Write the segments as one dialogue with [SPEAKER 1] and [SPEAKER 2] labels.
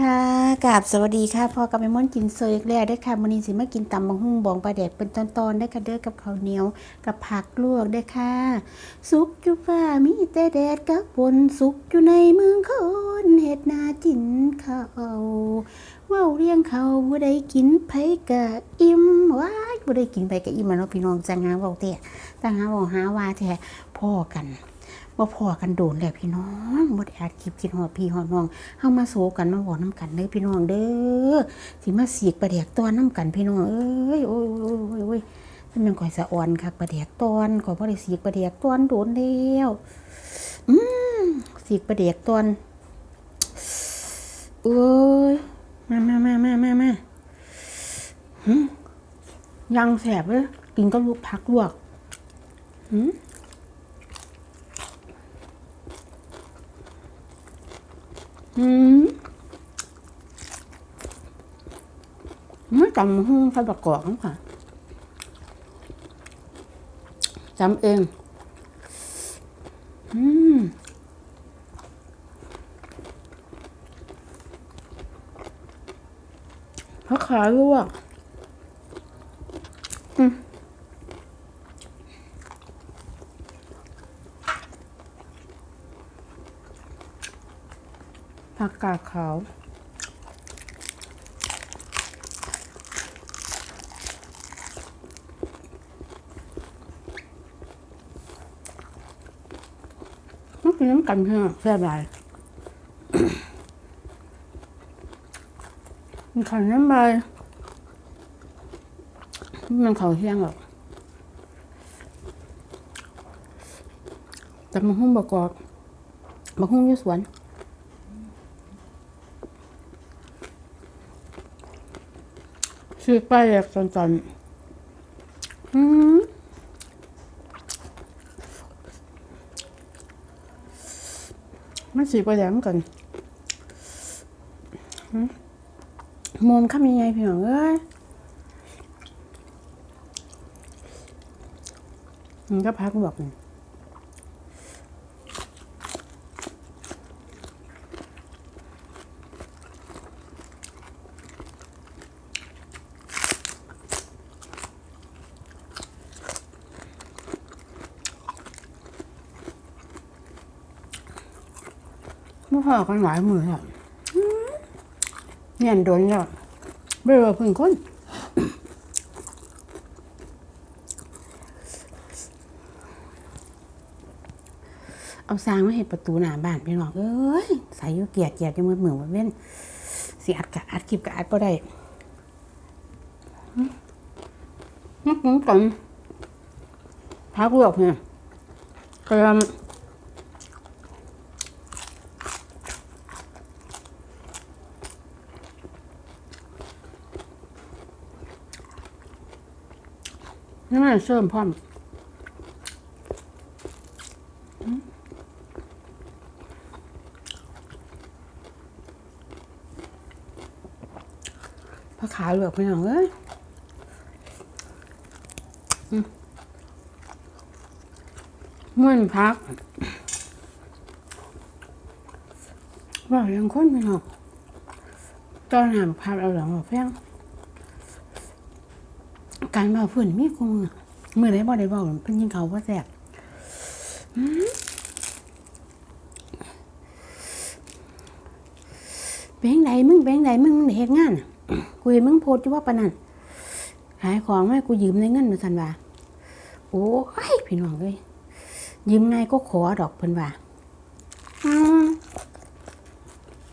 [SPEAKER 1] ค่ะกับสวัสดีค่ะพ่อกับแม่ม่อนกินเซยอีกแล้วได้ค่ะมื้อนี้สิมากินตำบักหุ่งบองปลาแดกเป็นตอนๆได้ค่ะเด้อกับข้าวเหนียวกับผักลวกได้ค่ะสุกอยู่ฟ้ามีแต่แดดกับฝนสุกอยู่ในเมืองคนเฮ็ดนาจินข้าวเว้าเรียงเขาบ่ได้กินไผกะอิ่มว้ายบ่ได้กินไผกะอิ่มอะเนาะพี่น้องจังหาเว้าแต่จังหาเว้าหาว่าแท้พ่อกัน ว่าพอกันโดนแล้วพี่น้องบ่ได้อัดคลิปคิดฮอดพี่ฮอดน้องเฮามาโซกันมาบอกน้ำกันเด้อพี่น้องเด้อสิมาสีกประเดกตอนน้ำกันพี่น้องเอ้ยโอ้ยโอ้ยโอ้ยโอ้ยมันยังก่อยสะอ่อนคักประเดกตอนก่อยบ่ได้สีกประเดกตอนโดนแล้วอืมสีกประเดกตอนเอ้ยมามามามามามาหึยังแสบเลยกินก็ลูกพักลวกหืม อืมไม่จำหุ้งใส่ประกอบค่ะจำเอง อืมผักขาลวก ผักกาดขาวมันกินน้ำกันเพื่อแซ่บหลายมันขันน้ำใบมันเขาเที่ยงหรอกแต่มันหุ้มประกอบมันหุ้มยู่สวน ซื้อไปแยกสันๆอืมมันสีประแดงกันหืมมข้ามยังไงพี่น้องเอ้ยมันก็พักบอกนี่ ไม่พอกันหลายมือแล้วเนี่ยโดนแล้วไม่ว่าเพิ่งคนเอาสร้างมาเห็ดประตูหน้าบ้านพี่น้องเอ้ยใส่อยูเกียดเกียดจะมือเหมือนว่าเว้นสิอัดกะอัดคลิปกะอัดก็ได้อืมอืมก่อนพักลวกเนี่ยกระ นี่มันเสริมพร้อมผักขาเหลือกไปหน่อยเอ้ยอืมม่วนพักว่ายังคนไปหน่อยตอนหามพาเอาหลังมาแพง การมาเพื่นมีกูมือมือไหนบ่ได้บอกเพิ่นยิงเขาว่าแสบแบงไหนมึงแบงไหนมึงเฮ็ดงานกูเห็นมึงโพสต์ว่าปะนั่นขายของไม่กูยืมในเงินมาสันว่าโอ้ยพี่น้องเอ้ยยืมไงก็ขอดอกเพิ่นว่าอืม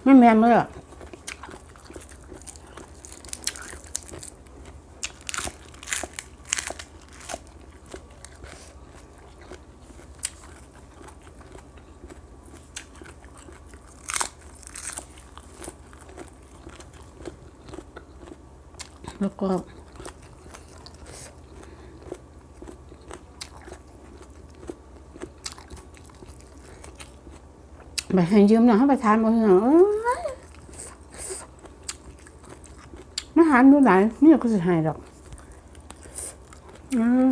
[SPEAKER 1] ไม่แม่นเลยอะ แล้วก็ไปให้ยืมหน่อยให้ไปทานมาหน่อยไม่หานดูหลายนี่ก็จะหายดอกอืม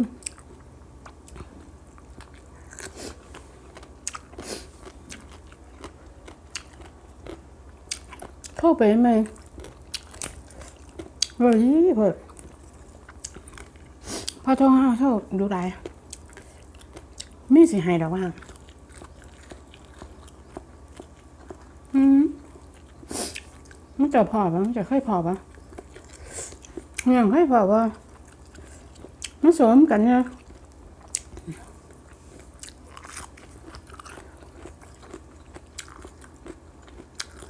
[SPEAKER 1] เข้าไปไหม เฮ้ยเพิ่นพอโทรหาเท่าดูไรมีสิให้ดอกว่าอืมมันจะพอปะมันจะค่อยพอปะยังค่อยพอปะมันสมกันเนี่ย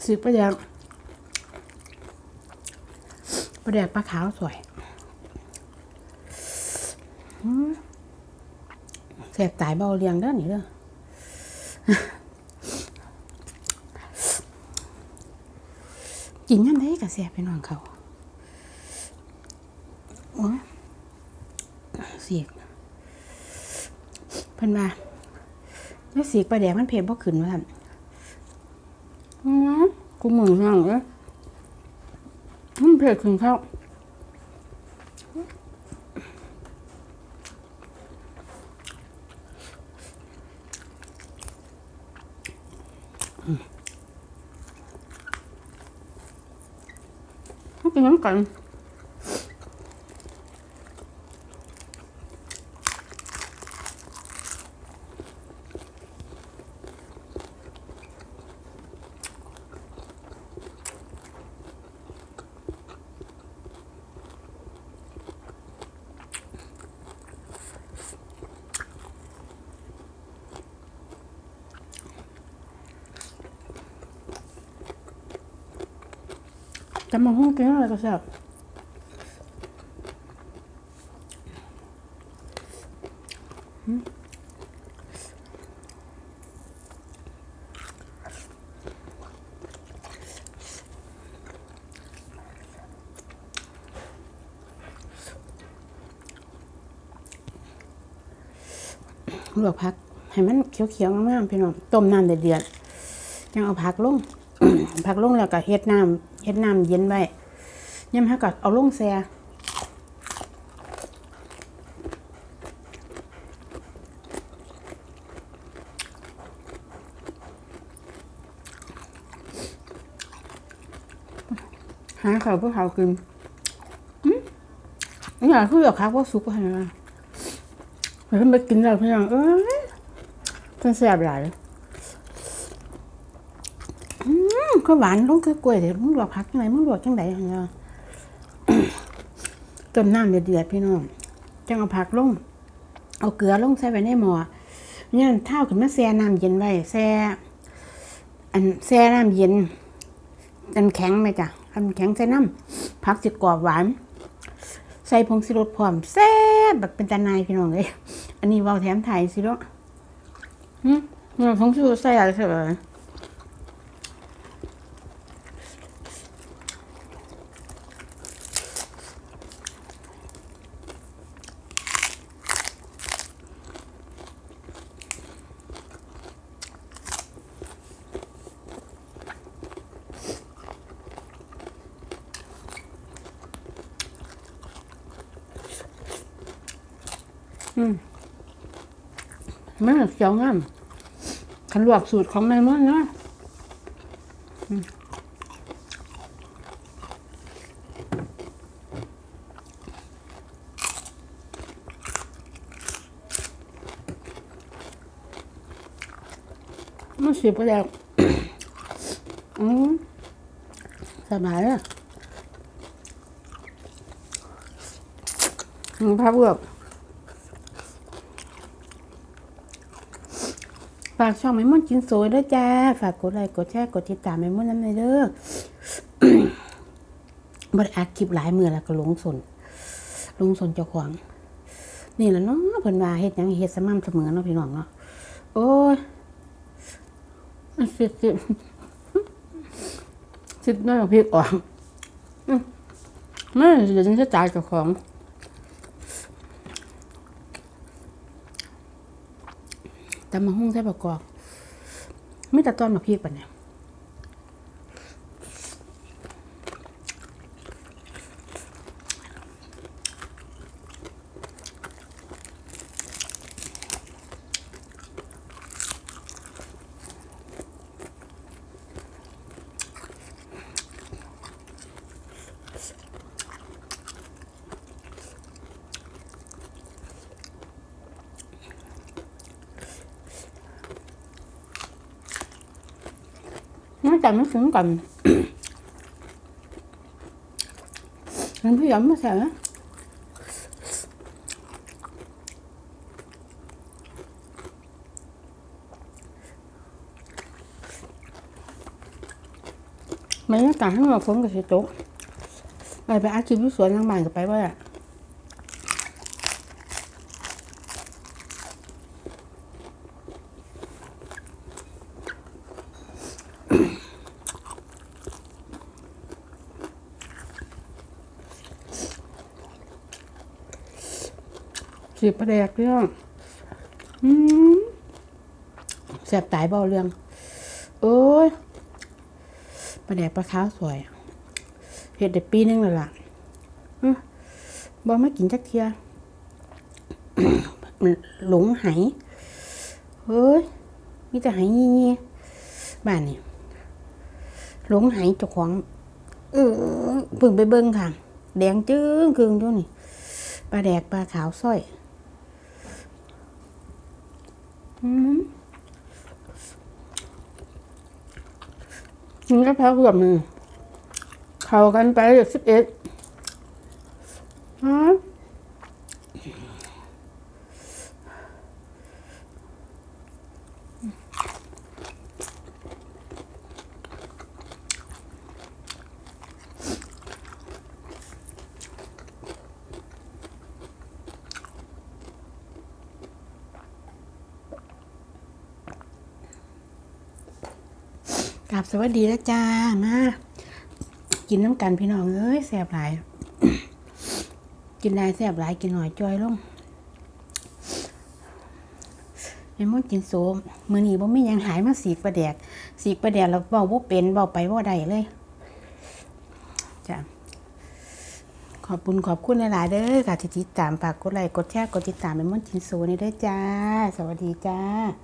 [SPEAKER 1] สิบประแดก ประแดกปลาขาวสวยอืมแสบตายเบาเรียงเด้อนี่เด้อกินยังได้กระแสบไปนอนเขาโอ้เสียกเพิ่นว่าแล้วเสียกปลาแดกมันเผ็ดบ่ขึ้นว่าซั่นอือกูมึงห่างเอ้ย ผ็ดขึ้นข้าวกินน้ำกัน จะมาห้องกินอะไรก็แซ่บลวกผักให้มันเขียวๆงามๆพี่น้องต้มน้ำเดือดๆยังเอาผักลงผักลงแล้วก็เฮ็ดน้ำ เฮ็ดน้ำเย็นไว้ยามเฮาก็เอาลงแซ่หาข้าวเพื่อข้ากินอืมนี่ากคืออยากคักว่าสุกว่าไงวะเดี๋ยวไปกินแล้วพี่น้องเอ้ยมันแซ่บหลาย ก็หวานลงคือกล้วยเดี๋ยวมึงลวกผักจังไรมึงลวกจังไดเนาะต้มน้ำเดือดๆพี่น้องจังเอาผักลง เอาเกลือลงใส่ไว้ในหม้อเนี่ยเท่าขึ้นมาแช่น้ำเย็นไว้แช่อันแช่น้ำเย็นอันแข็งไหมจ้ะอันแข็งใส่น้ำผักสิกรอบหวาน ใส่ผงสิรสพร้อมแซ่บแบบเป็นตานายพี่น้องเลยอันนี้เวาแถมไทยสิเนาะหึเนี่ยผงสิรสใส่อะไรใส่ไปมันเขียวงามขันลวกสูตรของแม่มันเนาะมันสีไปแล้วอืมสบายเลยอืมภาพเวิร์ ฝากช่องไม่ม่อนกินโซยด้วยจ้า ฝากกดไลค์กดแชร์กดติดตามไม่ม่อนน้ำในเด้อบริอัดคลิปหลายมือแล้วก็ลงสนลงสนเจ้าของ นี่แหละเนาะเพิ่นว่าเฮ็ดหยังเฮ็ดสม่ำเสมอเนาะพี่น้องเนาะโอ้ยสิบสิบสิบน้อยเอาพริกออกอืมไม่เดี๋ยวฉันจะจ่ายเจ้าของ แต่มาหุ้งใส่ประกอบไม่แต่ต้นมาพริกปะเนี่ย แต่ไม่ถึงกันน้ำพี่ยำมาใส่ไมบรรยากาศข้างนอกฝนก็สิตกไปไปอาชีพที่สวนทางบ้านก็ไปว่าอะ สีประแดกเรื่องอืมแสบตายเบาเรื่อง โอ้ยประแดกปลาขาวสวยเห็ดได้ปีนึงแล้วล่ะอื้อบ่มากินจักเทียหลงไหเฮ้ยมีแต่ไหยี่ยี่บ้านนี่หลงไหเจ้าของ เออพิ่งไปเบิ่งค่ะ แดงจึ้งกึ่งอยู่นี่ปลาแดกปลาขาวสร้อย อืม กินกะเพราเกือบมือเข้ากันไปเด็กสิบเอ็ด กลับสวัสดีแล้วจ้ามากินน้ำกันพี่น้องเอ้ยแสบหลาย กินได้แสบหลายกินหน่อยจอยลงไอ้มดกินโซมมือหนีบ่มียังหายมาสีกประแดก สีกประแดกแล้วเบาบ่เป็นเบาไปบ่ได้เลยจ้ะขอบคุณขอบคุณหลายๆเด้อค่ะที่ติดตามฝากกดไลค์กดแชร์กดติดตามไอ้มดกินโซนี่เด้จ้า สวัสดีจ้า